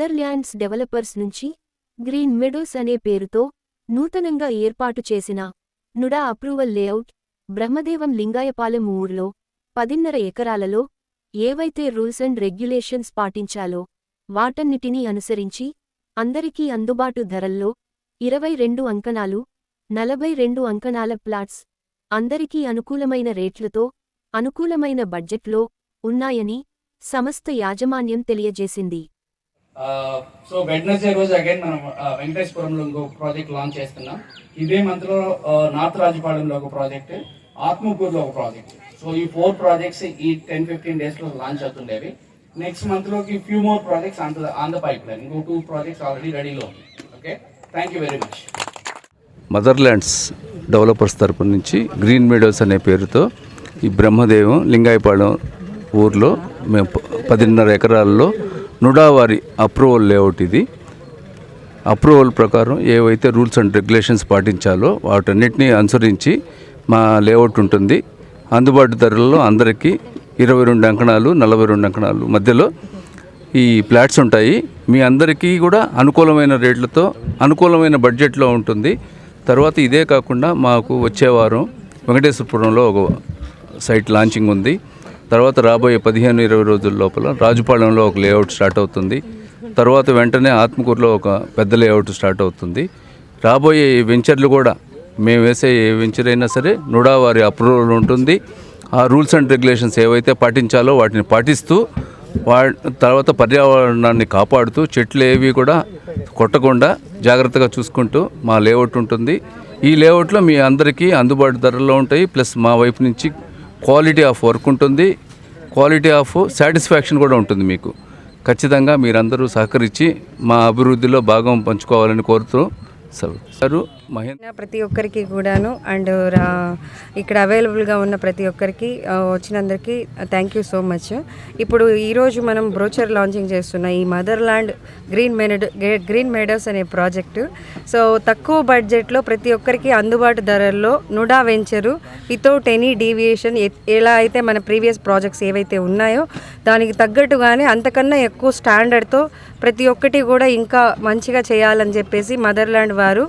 Netherlands developers నుంచి green meadows అనే పేరుతో నూతనంగా ఏర్పాటు చేసిన NUDA approval layout Brahmadevam Lingayapalem ఊర్లో పదిన్నర ఎకరాలలో ఏవైతే రూల్స్ అండ్ రెగ్యులేషన్స్ పాటించాలో వాటన్నిటినీ అనుసరించి అందరికీ అందుబాటు ధరల్లో ఇరవై రెండు అంకణాలు నలభై రెండు అంకణాల ప్లాట్స్ అందరికీ అనుకూలమైన రేట్లతో అనుకూలమైన బడ్జెట్లో ఉన్నాయని సంస్థ యాజమాన్యం తెలియజేసింది. సో వెడ్నెస్డే రోజు అగైన్ మనం వెంకటేశ్వరంలో ఇంకో ప్రాజెక్ట్ లాంచ్ చేస్తున్నాం. ఇదే మంత్లో నార్త్ రాజపాలెంలో ఒక ప్రాజెక్ట్ ఆత్మకూరులో ఒక ప్రాజెక్ట్ సో ఈ ఫోర్ ప్రాజెక్ట్స్ ఈ టెన్ ఫిఫ్టీన్ డేస్లో లాంచ్ అవుతుండేవి. Next మంత్లోకి few more projects on on the pipe line ఇంకో two projects already రెడీలో okay thank you very much Motherlands developers తరపు నుంచి గ్రీన్ మీడోస్ అనే పేరుతో ఈ బ్రహ్మదేవం లింగాయపాలెం ఊర్లో మేము పదిన్నర ఎకరాల్లో నుడావారి అప్రూవల్ లేఅవుట్ ఇది. అప్రూవల్ ప్రకారం ఏవైతే రూల్స్ అండ్ రెగ్యులేషన్స్ పాటించాలో వాటన్నిటిని అనుసరించి మా లేఅవుట్ ఉంటుంది. అందుబాటు ధరల్లో అందరికీ ఇరవై రెండు అంకణాలు నలభై రెండు అంకణాలు మధ్యలో ఈ ఫ్లాట్స్ ఉంటాయి. మీ అందరికీ కూడా అనుకూలమైన రేట్లతో అనుకూలమైన బడ్జెట్లో ఉంటుంది. తర్వాత ఇదే కాకుండా మాకు వచ్చే వారం వెంకటేశ్వరపురంలో ఒక సైట్ లాంచింగ్ ఉంది. తర్వాత రాబోయే పదిహేను ఇరవై రోజుల లోపల రాజుపాలెంలో ఒక లేఅవుట్ స్టార్ట్ అవుతుంది. తర్వాత వెంటనే ఆత్మకూరులో ఒక పెద్ద లేఅవుట్ స్టార్ట్ అవుతుంది. రాబోయే వెంచర్లు కూడా మేము వేసే ఏ వెంచర్ అయినా సరే నుడా వారి అప్రూవల్ ఉంటుంది. ఆ రూల్స్ అండ్ రెగ్యులేషన్స్ ఏవైతే పాటించాలో వాటిని పాటిస్తూ వా తర్వాత పర్యావరణాన్ని కాపాడుతూ చెట్లు ఏవి కూడా కొట్టకుండా జాగ్రత్తగా చూసుకుంటూ మా లేఅవుట్ ఉంటుంది. ఈ లేఅవుట్లో మీ అందరికీ అందుబాటు ధరల్లో ఉంటాయి. ప్లస్ మా వైపు నుంచి క్వాలిటీ ఆఫ్ వర్క్ ఉంటుంది. క్వాలిటీ ఆఫ్ సాటిస్ఫాక్షన్ కూడా ఉంటుంది మీకు. ఖచ్చితంగా మీరందరూ సహకరించి మా అభివృద్ధిలో భాగం పంచుకోవాలని కోరుతూ సార్ మహేంద్ర ప్రతి ఒక్కరికి కూడాను అండ్ రా ఇక్కడ అవైలబుల్గా ఉన్న ప్రతి ఒక్కరికి వచ్చినందరికీ థ్యాంక్ యూ సో మచ్ ఇప్పుడు ఈరోజు మనం బ్రోచర్ లాంచింగ్ చేస్తున్న ఈ mother land green med green meadows అనే ప్రాజెక్టు సో తక్కువ బడ్జెట్లో ప్రతి ఒక్కరికి అందుబాటు ధరల్లో NUDA venture without any deviation ఎలా అయితే మన ప్రీవియస్ ప్రాజెక్ట్స్ ఏవైతే ఉన్నాయో దానికి తగ్గట్టుగానే అంతకన్నా ఎక్కువ స్టాండర్డ్తో ప్రతి ఒక్కటి కూడా ఇంకా మంచిగా చేయాలని చెప్పేసి మదర్లాండ్ వారు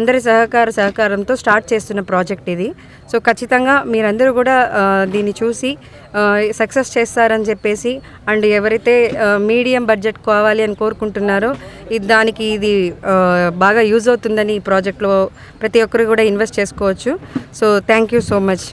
అందరి సహకార సహకారంతో స్టార్ట్ చేస్తున్న ప్రాజెక్ట్ ఇది. సో ఖచ్చితంగా మీరందరూ కూడా దీన్ని చూసి సక్సెస్ చేస్తారని చెప్పేసి అండ్ ఎవరైతే మీడియం బడ్జెట్ కావాలి అని కోరుకుంటున్నారో ఇది దానికి ఇది బాగా యూజ్ అవుతుందని ఈ ప్రాజెక్ట్లో ప్రతి ఒక్కరు కూడా ఇన్వెస్ట్ చేసుకోవచ్చు. So thank you so much.